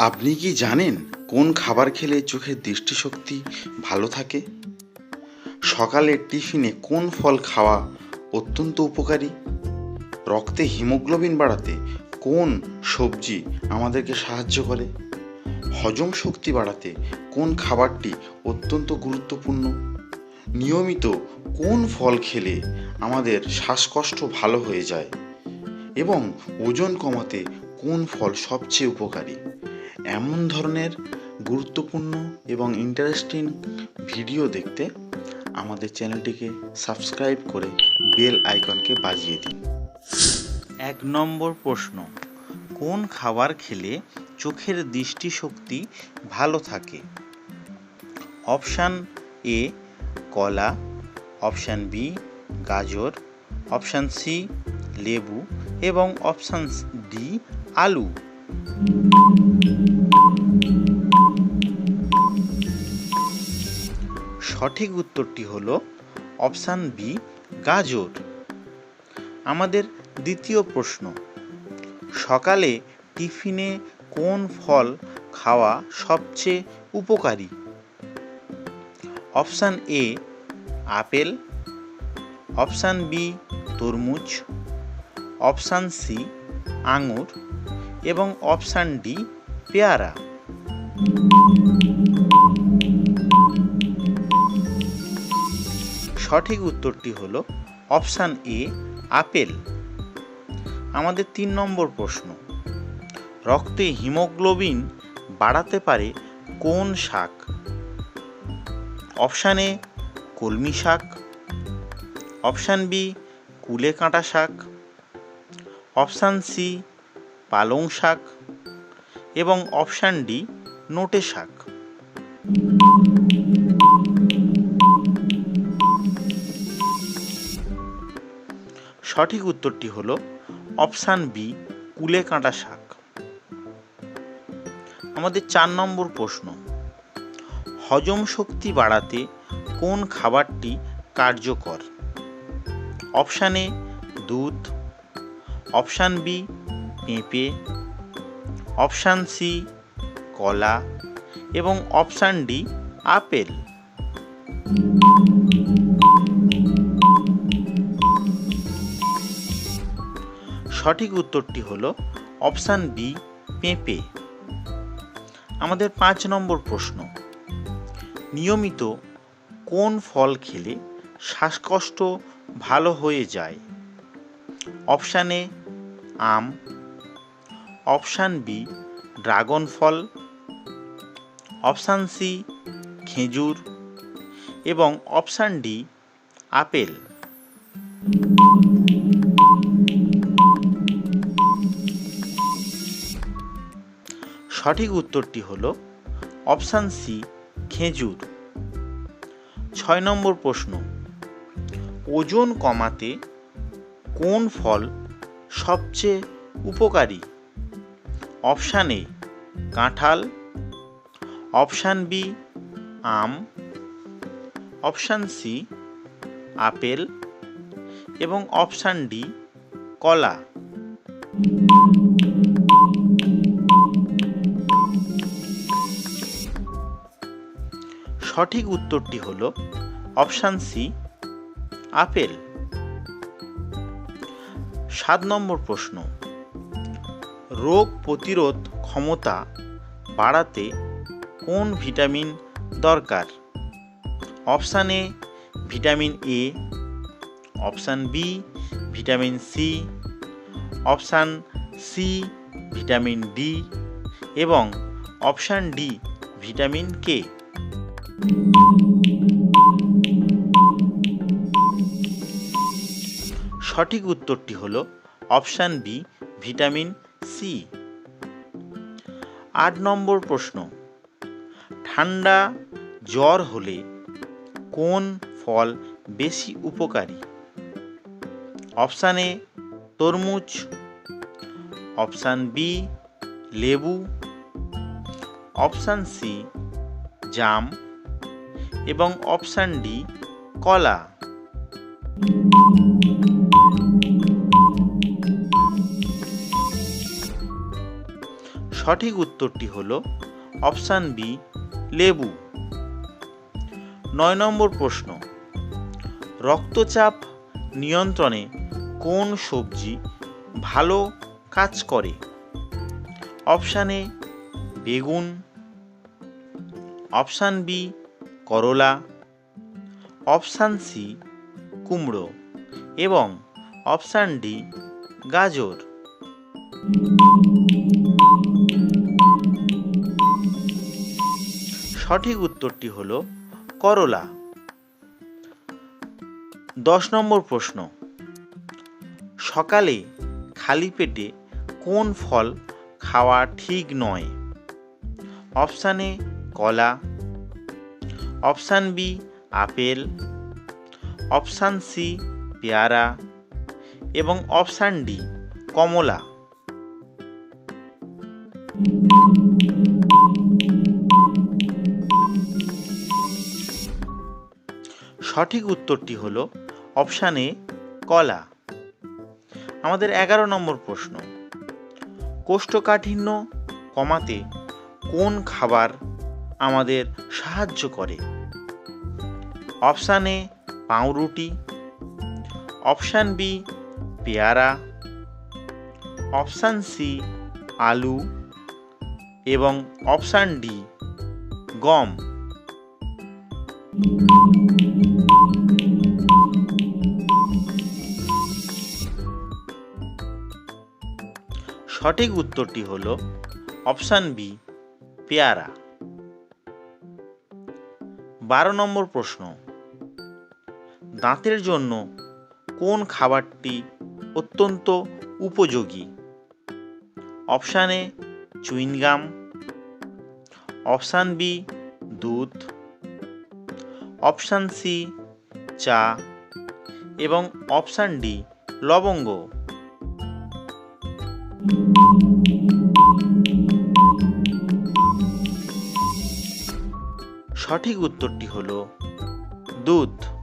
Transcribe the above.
আপনি কি জানেন কোন খাবার খেলে চোখের দৃষ্টিশক্তি ভালো থাকে? সকালে টিফিনে কোন ফল খাওয়া অত্যন্ত উপকারী? রক্তে হিমোগ্লোবিন বাড়াতে কোন সবজি আমাদেরকে সাহায্য করে? হজম শক্তি বাড়াতে কোন খাবারটি অত্যন্ত গুরুত্বপূর্ণ? নিয়মিত কোন ফল খেলে আমাদের শ্বাসকষ্ট ভালো হয়ে যায়? এবং ওজন কমাতে কোন ফল সবচেয়ে উপকারী? এমন ধরনের গুরুত্বপূর্ণ এবং ইন্টারেস্টিং ভিডিও দেখতে আমাদের চ্যানেলটিকে সাবস্ক্রাইব করে বেল আইকনকে বাজিয়ে দিন। এক নম্বর প্রশ্ন, কোন খাবার খেলে চোখের দৃষ্টিশক্তি ভালো থাকে? অপশান এ কলা, অপশান বি গাজর, অপশান সি লেবু এবং অপশান ডি আলু। সঠিক উত্তরটি হল অপশান বি, গাজর। আমাদের দ্বিতীয় প্রশ্ন, সকালে টিফিনে কোন ফল খাওয়া সবচেয়ে উপকারী? Option A, apple. Option B, তরমুজ। অপশান সি, আঙুর। এবং অপশান ডি, পেয়ারা। সঠিক উত্তরটি হল অপশান এ, আপেল। আমাদের তিন নম্বর প্রশ্ন, রক্তে হিমোগ্লোবিন বাড়াতে পারে কোন শাক? অপশান এ, কলমি শাক। অপশান বি কুলে কাঁটা শাক। অপশান সি পালং শাক এবং অপশান ডি নোটে শাক। সঠিক উত্তরটি হল অপশান বি কুলে কাঁটা শাক। আমাদের চার নম্বর প্রশ্ন, হজম শক্তি বাড়াতে কোন খাবারটি কার্যকর? অপশান এ দুধ, অপশান বি পেঁপে অপশান সি কলা এবং অপশান ডি আপেল। সঠিক উত্তরটি হল অপশান বি পেঁপে। আমাদের পাঁচ নম্বর প্রশ্ন, নিয়মিত কোন ফল খেলে শ্বাসকষ্ট ভালো হয়ে যায়? অপশানে আম অপশান বি, ড্রাগন ফল, অপশান সি, খেজুর এবং অপশান ডি, আপেল। সঠিক উত্তরটি হল অপশান সি, খেজুর। ছয় নম্বর প্রশ্ন, ওজন কমাতে কোন ফল সবচেয়ে উপকারী? অপশান এ, কাঁঠাল, অপশান বি, আম, অপশান সি, আপেল এবং অপশান ডি, কলা। সঠিক উত্তরটি হল অপশান সি, আপেল। সাত নম্বর প্রশ্ন রোগ প্রতিরোধ ক্ষমতা বাড়াতে কোন ভিটামিন দরকার? Option A, vitamin A, option B, vitamin C, option C, vitamin D এবং অপশান ডি, ভিটামিন কে। সঠিক উত্তরটি হল অপশান বি, ভিটামিন সি। আট নম্বর প্রশ্ন। ঠান্ডা জ্বর হলে কোন ফল বেশি উপকারী? অপশান এ, তরমুজ। অপশান বি লেবু। অপশান সি জাম। এবং অপশান ডি কলা। সঠিক উত্তরটি হলো অপশান বি, লেবু। নয় নম্বর প্রশ্ন, রক্তচাপ নিয়ন্ত্রণে কোন সবজি ভালো কাজ করে? অপশানে বেগুন। অপশান বি, করলা। অপশান সি, কুমড়ো। এবং অপশান ডি, গাজর। সঠিক উত্তরটি হলো করলা। দশ নম্বর প্রশ্ন। সকালে খালি পেটে কোন ফল খাওয়া ঠিক নয়? অপশান এ কলা, option B apple, option C পেয়ারা এবং অপশান ডি কমলা। সঠিক উত্তরটি হলো অপশান এ, কলা। আমাদের এগারো নম্বর প্রশ্ন। কোষ্ঠকাঠিন্য কমাতে কোন খাবার আমাদের সাহায্য করে? অপশান এ, পাউরুটি। অপশান বি, পেয়ারা। অপশান সি, আলু। এবং অপশান ডি, গম। সঠিক উত্তরটি হল অপশান বি, পেয়ারা। বারো নম্বর প্রশ্ন, দাঁতের জন্য কোন খাবারটি অত্যন্ত উপযোগী? Option A, chewing gum. Option B, দুধ। অপশান সি, চা। এবং অপশান ডি, লবঙ্গ। সঠিক উত্তরটি হলো দুধ।